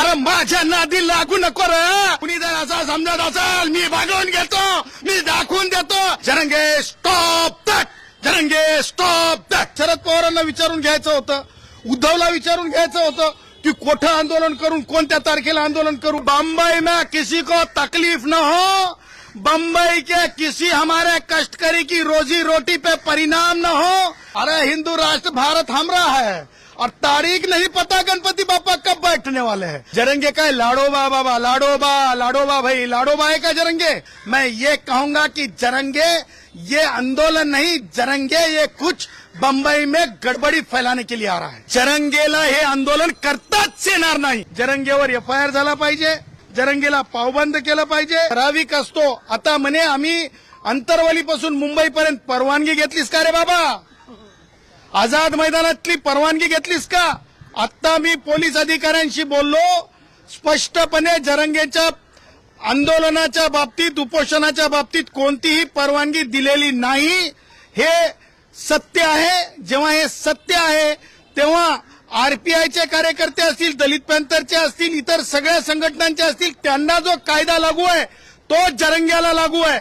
अरे माझ्या नादी लागू नको रे. कुणी जर असा समजत असाल मी भागवून घेतो. मी दाखवून देतो. Jarange stop that Jarange stop that Sharad पवारांना विचारून घ्यायचं होतं. उद्धवला विचारून घ्यायचं होतं. की कोठं आंदोलन करून कोणत्या तारखेला आंदोलन करू? बंबई में किसी को तकलीफ न हो. बंबई के किसी हमारे कष्टकरी की रोजी रोटी पे परिणाम न हो. अरे हिंदू राष्ट्र भारत हमरा है. और तारीख नहीं पता गणपति बापा कब बैठने वाले हैं। जरंगे का है लाडोबा बाबा लाडोबा लाडोबा भाई लाडोबा है का जरंगे? मैं ये कहूंगा कि जरंगे ये आंदोलन नहीं जरंगे ये कुछ बंबई में गडबडी फैलाने के लिए आ रहा है। जरंगेला हे आंदोलन करताच येणार नाही। जरंगेवर एफ आय आर झाला पाहिजे जरंगेला पावबंद केलं पाहिजे। ठराविक असतो. आता म्हणे आम्ही अंतरवलीपासून मुंबईपर्यंत परवानगी घेतलीस का रे बाबा? आझाद मैदानातली परवानगी घेतलीस का? आत्ता मी पोलीस अधिकाऱ्यांशी बोललो. स्पष्टपणे जरंगेच्या आंदोलनाच्या बाबतीत उपोषणाच्या बाबतीत कोणतीही परवानगी दिलेली नाही. हे सत्य आहे. जेव्हा हे सत्य आहे तेव्हा आरपीआयचे कार्यकर्ते असतील दलित पॅंथरचे असतील इतर सगळ्या संघटनांचे असतील त्यांना जो कायदा लागू आहे तो जरंग्याला लागू आहे.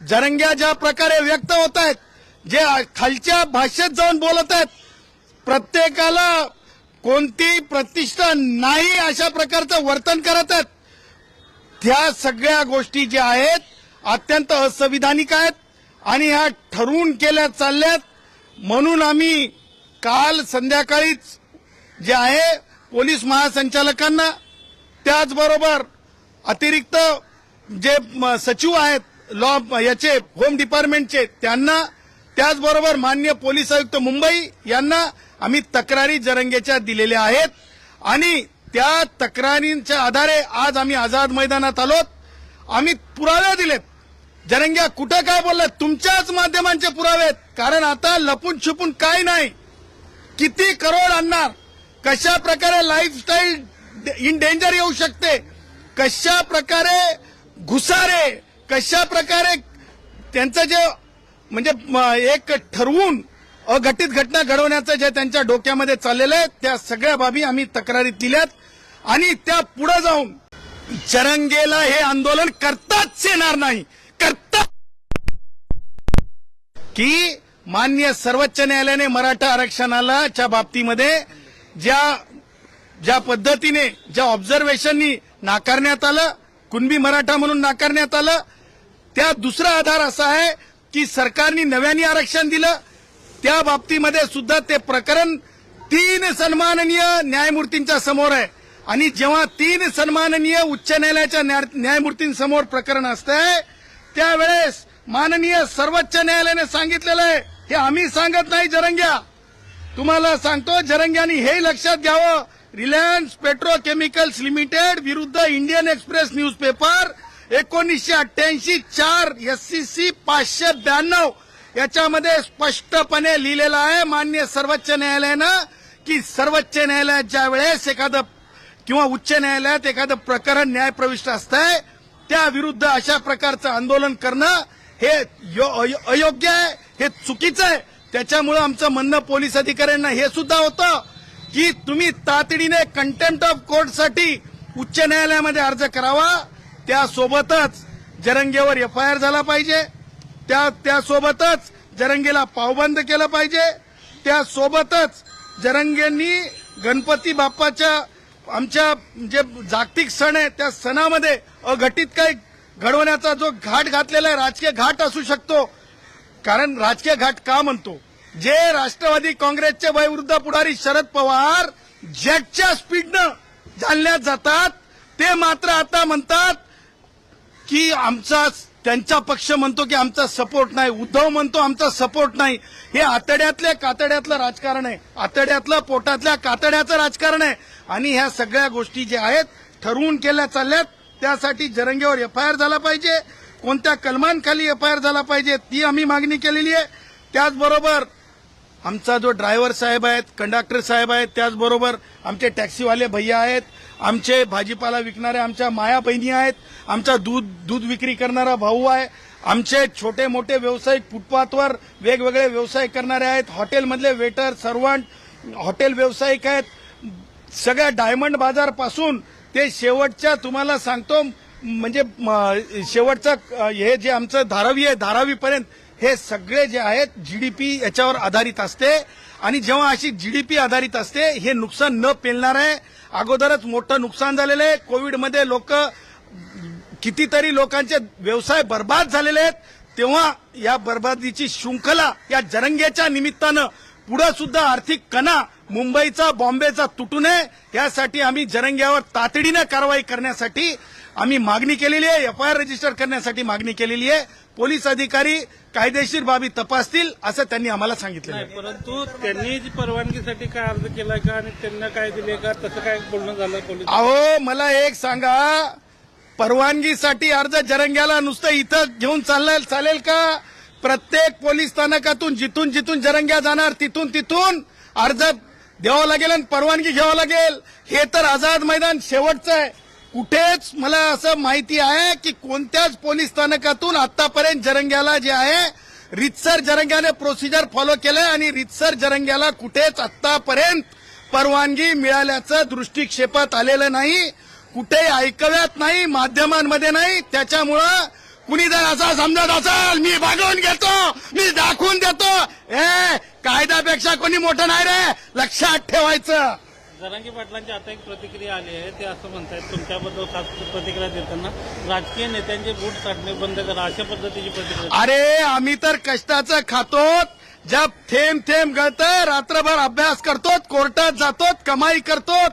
जरंग्या ज्या प्रकारे व्यक्त होत आहेत जे खालच्या भाषेत जाऊन बोलत आहेत प्रत्येकाला कोणतीही प्रतिष्ठा नाही अशा प्रकारचं वर्तन करत आहेत त्या सगळ्या गोष्टी ज्या आहेत अत्यंत असंविधानिक आहेत आणि ह्या ठरवून केल्या चालल्यात. म्हणून आम्ही काल संध्याकाळीच जे आहे पोलीस महासंचालकांना त्याचबरोबर अतिरिक्त जे म, सचिव आहेत लॉ याचे होम डिपार्टमेंटचे त्यांना त्याचबरोबर मान्य पोलीस आयुक्त मुंबई यांना आम्ही तक्रारी जरंगेच्या दिलेल्या आहेत. आणि त्या तक्रारींच्या आधारे आज आम्ही आझाद मैदानात आलोत. आम्ही पुरावे दिलेत. जरंग्या कुठं काय बोललात तुमच्याच माध्यमांचे पुरावे आहेत. कारण आता लपून छुपून काय नाही. किती करोड आणणार? कशा प्रकारे लाईफस्टाईल इन डेंजर येऊ शकते? कशा प्रकारे घुसारे? कशा प्रकारे त्यांचं जे म्हणजे एक ठरवून अघटित घटना घडवण्याचं जे त्यांच्या डोक्यामध्ये चाललेलं आहे त्या सगळ्या बाबी आम्ही तक्रारीत दिल्यात. आणि त्या पुढे जाऊन चरंगेला हे आंदोलन करताच येणार नाही. करता की मान्य सर्वोच्च न्यायालयाने मराठा आरक्षणाला च्या बाबतीमध्ये ज्या ज्या पद्धतीने ज्या ऑब्झर्वेशननी नाकारण्यात आलं कुणबी मराठा म्हणून नाकारण्यात आलं त्या दुसरा आधार असा आहे की सरकारने नव्याने आरक्षण दिलं त्या बाबतीमध्ये सुद्धा ते प्रकरण तीन सन्माननीय न्यायमूर्तींच्या समोर आहे. आणि जेव्हा तीन सन्माननीय उच्च न्यायालयाच्या न्यायमूर्तींसमोर प्रकरण असतंय त्यावेळेस माननीय सर्वोच्च न्यायालयाने सांगितलेलं आहे हे आम्ही सांगत नाही जरंग्या. तुम्हाला सांगतो जरंग्यानी हे लक्षात घ्यावं. रिलायन्स पेट्रोकेमिकल्स लिमिटेड विरुद्ध इंडियन एक्सप्रेस न्यूजपेपर एकोणीसशे अठ्ठ्याऐंशी चार एससीसी पाचशे ब्याण्णव याच्यामध्ये स्पष्टपणे लिहिलेलं आहे मान्य सर्वोच्च न्यायालयानं की सर्वोच्च न्यायालयात ज्या वेळेस एखादं किंवा उच्च न्यायालयात एखादं प्रकरण न्यायप्रविष्ट असतंय त्या विरुद्ध अशा प्रकारचं आंदोलन करणं हे यो- अयो- अयोग्य आहे हे चुकीचं आहे. त्याच्यामुळं आमचं म्हणणं पोलीस अधिकाऱ्यांना हे सुद्धा होतं की तुम्ही तातडीने कंटेम्प्ट ऑफ कोर्टसाठी उच्च न्यायालयामध्ये अर्ज करावा. त्यासोबतच जरंगेवर एफ आय आर झाला पाहिजे. त्या त्यासोबतच जरंगेला पावबंद केलं पाहिजे. त्यासोबतच जरंगेंनी गणपती बाप्पाच्या आमच्या जे जागतिक सण आहे त्या सणामध्ये अघटित काही घडवण्याचा जो घाट घातलेला आहे राजकीय घाट असू शकतो. कारण राजकीय घाट का म्हणतो? जे राष्ट्रवादी काँग्रेसचे वयवृद्ध पुढारी शरद पवार जॅकच्या स्पीडनं जालण्यात जातात. ते मात्र आता म्हणतात की आमचा त्यांचा पक्ष म्हणतो की आमचा सपोर्ट नाही उद्धव म्हणतो आमचा सपोर्ट नाही. हे आतड्यातल्या कातड्यातलं राजकारण आहे. आतड्यातलं पोटातल्या कातड्याचं राजकारण आहे. आणि ह्या सगळ्या गोष्टी ज्या आहेत ठरवून केल्या चालल्यात त्यासाठी जरंगेवर एफ आय आर झाला पाहिजे. कोणत्या कलमांखाली एफ आय आर झाला पाहिजे ती आम्ही मागणी केलेली आहे. त्याचबरोबर आमचा जो ड्रायव्हर साहेब आहेत कंडक्टर साहेब आहेत त्याचबरोबर आमचे टॅक्सीवाले भैया आहेत आमचे भाजीपाला विकणाऱ्या आमच्या माया बहिणी आहेत आमचा दूध दूध विक्री करणारा भाऊ आहे आमचे छोटे मोठे व्यावसायिक फुटपाथवर वेगवेगळे व्यवसाय करणारे आहेत हॉटेलमधले वेटर सर्वंट हॉटेल व्यावसायिक आहेत. सगळ्या डायमंड बाजारपासून ते शेवटच्या तुम्हाला सांगतो म्हणजे शेवटचं हे जे आमचं धारावी आहे धारावीपर्यंत हे सगळे जे आहेत जीडीपी याच्यावर आधारित असते. आणि जेव्हा अशी जीडीपी आधारित असते हे नुकसान न पेलणार आहे अगोदरच मोठं नुकसान झालेलं आहे. कोविडमध्ये लोक कितीतरी लोकांचे व्यवसाय बर्बाद झालेले आहेत. तेव्हा या बर्बादीची शृंखला या जरंग्याच्या निमित्तानं पुढे सुद्धा आर्थिक कणा मुंबईचा बॉम्बेचा तुटू नये. यासाठी आम्ही जरंग्यावर तातडीनं कारवाई करण्यासाठी आम्ही मागणी केलेली आहे. एफआयआर रजिस्टर करण्यासाठी मागणी केलेली आहे. पोलीस अधिकारी कायदेशीर बाबी तपासतील असं त्यांनी आम्हाला सांगितलं परंतु त्यांनी जी परवानगीसाठी काय अर्ज केलाय का आणि त्यांना काय दिले का तसं काय बोलणं झालं पोलीस? अहो मला एक सांगा. परवानगीसाठी अर्ज जरंग्याला नुसतं इथं घेऊन चाललं चालेल का? प्रत्येक पोलीस स्थानकातून जिथून जिथून जरंग्या जाणार तिथून तिथून अर्ज द्यावा लागेल आणि परवानगी घ्यावं लागेल. हे तर आझाद मैदान शेवटचं आहे. कुठेच मला असं माहिती आहे की कोणत्याच पोलीस स्थानकातून आतापर्यंत जरंग्याला जे आहे रितसर जरंग्याने प्रोसिजर फॉलो केलं आणि रितसर जरंग्याला कुठेच आतापर्यंत परवानगी मिळाल्याचं दृष्टिक्षेपात आलेलं नाही. कुठेही ऐकव्यात नाही माध्यमांमध्ये नाही. त्याच्यामुळं कुणी जर असा समजत असाल मी भागवून घेतो मी दाखवून देतो. ए कायद्यापेक्षा कोणी मोठं नाही रे लक्षात ठेवायचं. जरांगी पाटलांची आता एक प्रतिक्रिया आली आहे ते असं म्हणतायत तुमच्याबद्दल खास प्रतिक्रिया देताना राजकीय नेत्यांचे बूट काढणे बंद करा अशा पद्धतीची प्रतिक्रिया. अरे आम्ही तर कष्टाचं खातो जब थेंब थेंब गळत रात्रभर अभ्यास करतो कोर्टात जातो कमाई करतो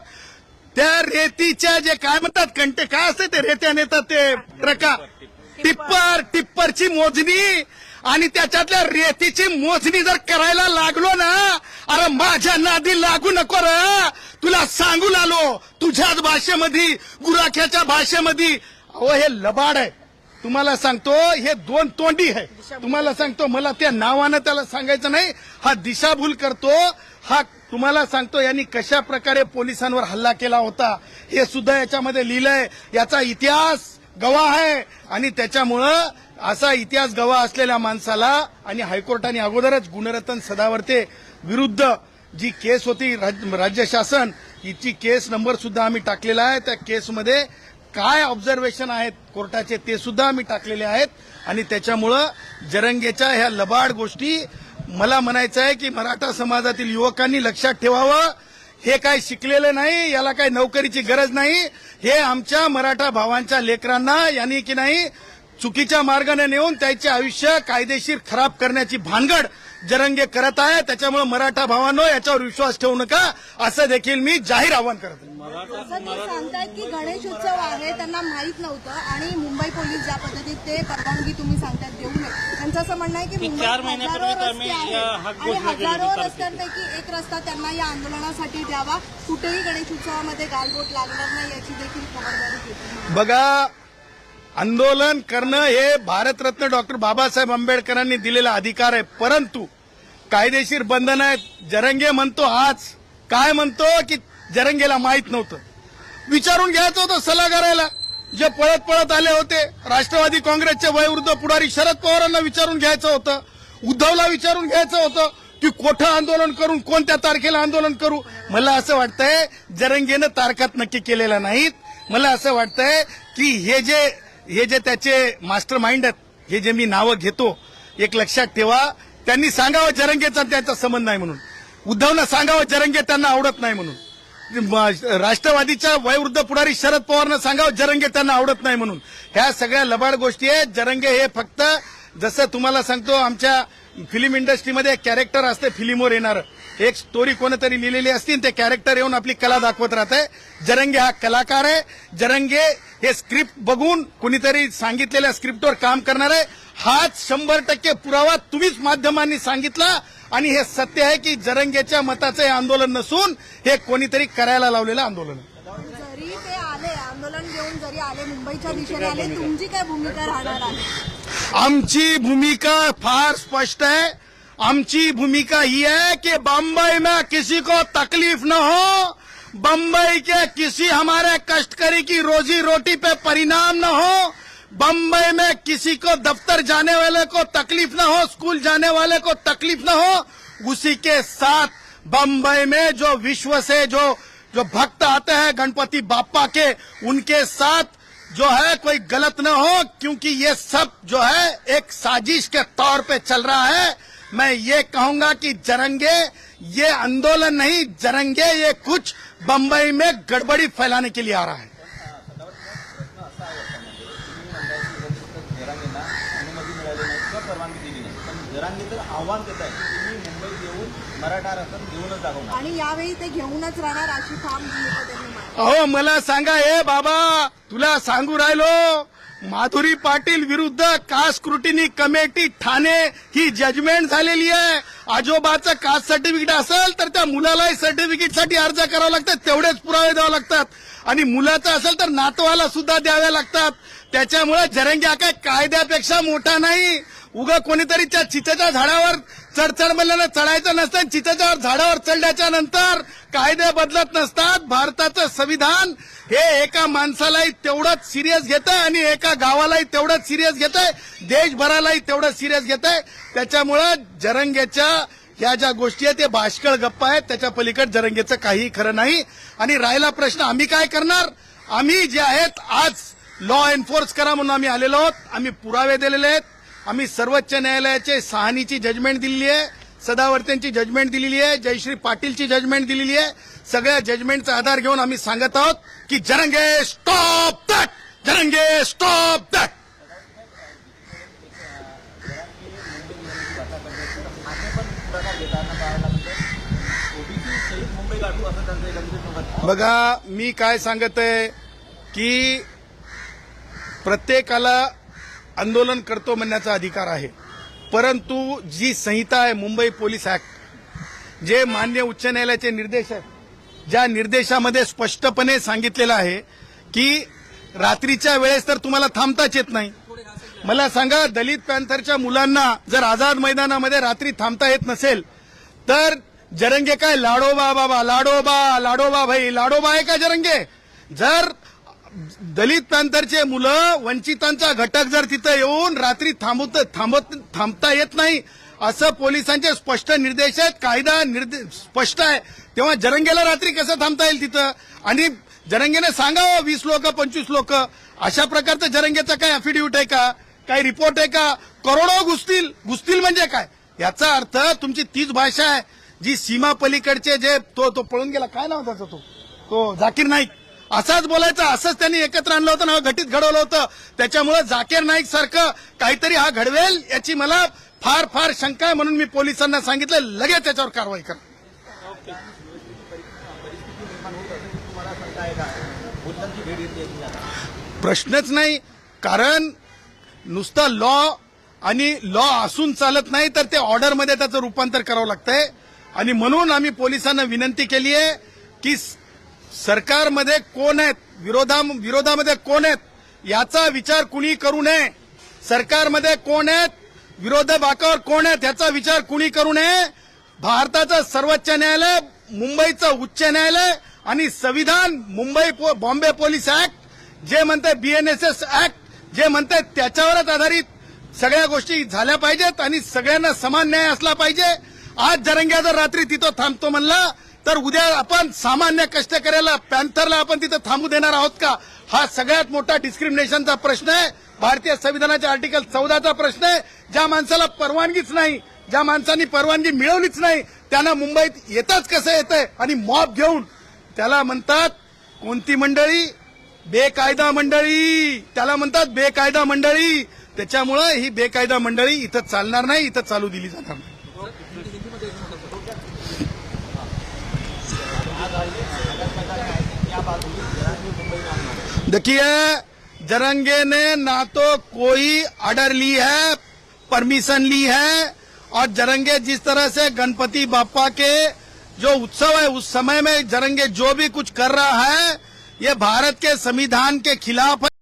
त्या रेतीच्या जे काय म्हणतात कंटे काय असते ते रेत्या नेतात ते ट्रका. टिप्पर टिप्परची मोजणी आणि त्याच्यातल्या रेतीची मोजणी जर करायला लागलो ना अरे माझ्या नादी लागू नको र. तुला सांगून आलो तुझ्याच भाषेमध्ये गुराख्याच्या भाषेमध्ये. अहो हे लबाड आहे. तुम्हाला सांगतो हे दोन तोंडी आहे. तुम्हाला सांगतो मला त्या नावानं त्याला सांगायचं नाही. हा दिशाभूल करतो. हा तुम्हाला सांगतो यांनी कशा प्रकारे पोलिसांवर हल्ला केला होता हे सुद्धा याच्यामध्ये लिहिलंय. याचा इतिहास गवाह आहे. आणि त्याच्यामुळं असा इतिहास गवाह असलेल्या माणसाला आणि हायकोर्टाने अगोदरच गुणरत्न सदावर्ते विरुद्ध जी केस होती राज- राज्य शासन हिची केस नंबर सुद्धा आम्ही टाकलेला आहे. त्या केसमध्ये काय ऑब्झर्वेशन आहेत कोर्टाचे ते सुद्धा आम्ही टाकलेले आहेत. आणि त्याच्यामुळं जरंगेच्या ह्या लबाड गोष्टी मला म्हणायचं आहे की मराठा समाजातील युवकांनी लक्षात ठेवावं. हे काय शिकलेलं नाही याला काय नोकरीची गरज नाही? हे आमच्या मराठा भावांच्या लेकरांना यांनी की नाही चुकीच्या मार्गाने नेऊन त्याचे आयुष्य कायदेशीर खराब करण्याची भानगड जरंगे करत आहे. त्याच्यामुळे मराठा भावांनो याच्यावर विश्वास ठेवू नका. असं देखील मी जाहीर आवाहन करत सांगतायत की गणेश उत्सव आहे त्यांना माहीत नव्हतं आणि मुंबई पोलीस ज्या पद्धतीत ते परवानगी तुम्ही सांगतायत देऊ नये. त्यांचं असं म्हणणं आहे की चार महिन्यापूर्वीच हजारो रस्त्यांपैकी एक रस्ता त्यांना या आंदोलनासाठी द्यावा. कुठेही गणेश उत्सवामध्ये गालबोट लागणार नाही याची देखील खबरदारी घेतली. बघा आंदोलन करणं हे भारतरत्न डॉक्टर बाबासाहेब आंबेडकरांनी दिलेला अधिकार आहे. परंतु कायदेशीर बंधन आहेत. जरंगे म्हणतो आज काय म्हणतो की जरंगेला माहीत नव्हतं. विचारून घ्यायचं होतं सल्लागारायला जे पळत पळत आले होते राष्ट्रवादी काँग्रेसचे वयोवृद्ध पुढारी शरद पवारांना विचारून घ्यायचं होतं. उद्धवला विचारून घ्यायचं होतं की कोठं आंदोलन करून कोणत्या तारखेला आंदोलन करू. मला असं वाटतंय जरंगेनं तारखात नक्की केलेल्या नाहीत. मला असं वाटतंय की हे जे हे जे त्याचे मास्टर माइंड आहेत हे जे मी नावं घेतो एक लक्षात ठेवा. त्यांनी सांगावं जरंगेचा त्यांचा संबंध नाही म्हणून. उद्धवनं सांगावं जरंगे त्यांना आवडत नाही म्हणून. राष्ट्रवादीच्या वयवृद्ध पुढारी शरद पवारनं सांगावं जरंगे त्यांना आवडत नाही म्हणून. ह्या सगळ्या लबाड गोष्टी आहेत. जरंगे हे फक्त जसं तुम्हाला सांगतो आमच्या फिल्म इंडस्ट्रीमध्ये एक कॅरेक्टर असते फिल्मवर येणार. एक स्टोरी कोणतरी लिहिलेली असते ते कॅरेक्टर येऊन आपली कला दाखवत राहते. जरंगे हा कलाकार आहे. जरंगे हे स्क्रिप्ट बघून कुणीतरी सांगितलेल्या स्क्रिप्टवर काम करणार आहे. हाच शंभर टक्के पुरावा तुम्हीच माध्यमांनी सांगितला. आणि हे सत्य आहे की जरंगेच्या मताचं हे आंदोलन नसून हे कोणीतरी करायला लावलेलं आंदोलन आहे. जरी ते आले आंदोलन घेऊन जरी आले मुंबईच्या दिशेने आले तुमची काय भूमिका राहणार आहे? आमची भूमिका फार स्पष्ट है। आमची भूमिका ये है कि बम्बई में किसी को तकलीफ़ न हो। बम्बई के किसी हमारे कष्टकरी की रोजी रोटी पे परिणाम न हो। बम्बई में किसी को दफ्तर जाने वाले को तकलीफ़ न हो, स्कूल जाने वाले को तकलीफ़ न हो। उसी के साथ बम्बई में जो विश्व से जो जो भक्त आते हैं गणपति बापा के, उनके साथ जो है कोई गलत न हो, क्योंकि ये सब जो है एक साजिश के तौर पे चल रहा है। मैं ये कहूँगा कि जरंगे, ये आंदोलन नहीं, जरंगे ये कुछ बंबई में गड़बड़ी फैलाने के लिए आ रहा है। मराठा आरक्षण घेऊनच दाखवणार आणि यावेळी ते घेऊनच राहणार अशी ठाम भूमिका त्यांनी मांडली. अहो मला सांगा हे बाबा तुला सांगू राहिलो माधुरी पाटील विरुद्ध कास्ट स्क्रुटिनी कमिटी ठाणे ही जजमेंट झालेली आहे. आजोबाचं कास्ट सर्टिफिकेट असेल तर त्या मुलालाही सर्टिफिकेटसाठी अर्ज करावा लागतात तेवढेच पुरावे द्यावे लागतात. आणि मुलाचं असेल तर नातवाला सुद्धा द्यावे लागतात. त्याच्यामुळे जरंग्या काय कायद्यापेक्षा मोठा नाही. उग कोणीतरी त्या चितेच्या झाडावर चढचढ म्हणल्यानं चढायचं नसतं चित्याच्यावर झाडावर चढल्याच्या नंतर कायदे बदलत नसतात. भारताचं संविधान हे एका माणसालाही तेवढंच सिरियस घेत आणि एका गावालाही तेवढंच सिरियस घेत आहे देशभरालाही तेवढं सिरियस घेत त्याच्यामुळं जरंगेच्या ह्या ज्या गोष्टी आहेत ते बाष्कळ गप्पा आहेत. त्याच्या पलीकड जरंगेचं काही खरं नाही. आणि राहिला प्रश्न आम्ही काय करणार? आम्ही जे आहेत आज लॉ एन्फोर्स करा म्हणून आम्ही आलेलो आहोत. आम्ही पुरावे दिलेले आहेत. आम्ही सर्वोच्च न्यायालयाचे सहानीची जजमेंट दिलेली आहे सदावर्त्यांची जजमेंट दिलेली आहे जयश्री पाटीलची जजमेंट दिलेली आहे. सगळ्या जजमेंटचा आधार घेऊन आम्ही सांगत आहोत की Jarange stop that Jarange stop that बघा मी काय सांगत आहे की प्रत्येकाला आंदोलन करतो म्हणण्याचा अधिकार आहे. परंतु जी संहिता आहे मुंबई पोलीस ऍक्ट जे मान्य उच्च न्यायालयाचे निर्देश आहेत ज्या निर्देशामध्ये स्पष्टपणे सांगितलेलं आहे की रात्रीच्या वेळेस तर तुम्हाला थांबताच येत नाही. मला सांगा दलित पॅन्थरच्या मुलांना जर आझाद मैदानामध्ये रात्री थांबता येत नसेल तर जरंगे काय? लाडोबा बाबा लाडोबा लाडोबा भाई लाडोबा आहे का जरंगे? जर दलित मुलं वंचितांचा घटक जर तिथं येऊन रात्री थांबवत थांबत थांबता येत नाही असं पोलिसांचे स्पष्ट निर्देश आहेत कायदा निर्दे स्पष्ट आहे. तेव्हा जरंगेला रात्री कसं थांबता येईल तिथं? आणि जरंगेने सांगावं वीस लोक पंचवीस लोक. अशा प्रकारचं जरंगेचं काय अफिडेव्हिट आहे का? काही रिपोर्ट आहे का? करोडो घुसतील. घुसतील म्हणजे काय? याचा अर्थ तुमची तीच भाषा आहे जी सीमा पलीकडचे जे तो तो पळून गेला. काय नाव त्याचा तो? तो जाकीर नाईक. असाच बोलायचं असंच त्यांनी एकत्र आणलं होतं ना घटित घडवलं होतं. त्याच्यामुळे जाकीर नाईक सारखं काहीतरी हा घडवेल याची मला फार फार शंका आहे म्हणून मी पोलिसांना सांगितलं. लगेच त्याच्यावर कारवाई करा. प्रश्नच नाही कारण नुसतं लॉ आणि लॉ असून चालत नाही तर ते ऑर्डरमध्ये त्याचं रूपांतर करावं लागतंय. आणि म्हणून आम्ही पोलिसांना विनंती केली आहे की सरकारमध्ये कोण आहेत? विरोधा विरोधामध्ये कोण आहेत? याचा विचार कुणी करू नये? सरकारमध्ये कोण आहेत? विरोध बाकावर कोण आहेत? याचा विचार कुणी करू नये? भारताचं सर्वोच्च न्यायालय मुंबईचं उच्च न्यायालय आणि संविधान मुंबई पो- बॉम्बे पोलीस ऍक्ट जे म्हणते बीएनएसएस ऍक्ट जे म्हणते त्याच्यावरच आधारित सगळ्या गोष्टी झाल्या पाहिजेत आणि सगळ्यांना समान न्याय असला पाहिजे. आज जरंग्या जर रात्री तिथं थांबतो म्हणला तर उद्या आपण सामान्य कष्टकऱ्याला पॅन्थरला आपण तिथं थांबू देणार आहोत का? हा सगळ्यात मोठा डिस्क्रिमिनेशनचा प्रश्न आहे. भारतीय संविधानाच्या आर्टिकल चौदाचा प्रश्न आहे. ज्या माणसाला परवानगीच नाही ज्या माणसांनी परवानगी मिळवलीच नाही त्यांना मुंबईत येताच कसं येतंय? आणि मॉब घेऊन त्याला म्हणतात कोणती मंडळी? बेकायदा मंडळी. त्याला म्हणतात बेकायदा मंडळी. त्याच्यामुळं ही बेकायदा मंडळी इथं चालणार नाही इथं चालू दिली जाणार नाही. देखिए, जरंगे ने ना तो कोई ऑर्डर ली है परमिशन ली है, और जरंगे जिस तरह से गणपति बापा के जो उत्सव है, उस समय में जरंगे जो भी कुछ कर रहा है, ये भारत के संविधान के खिलाफ है।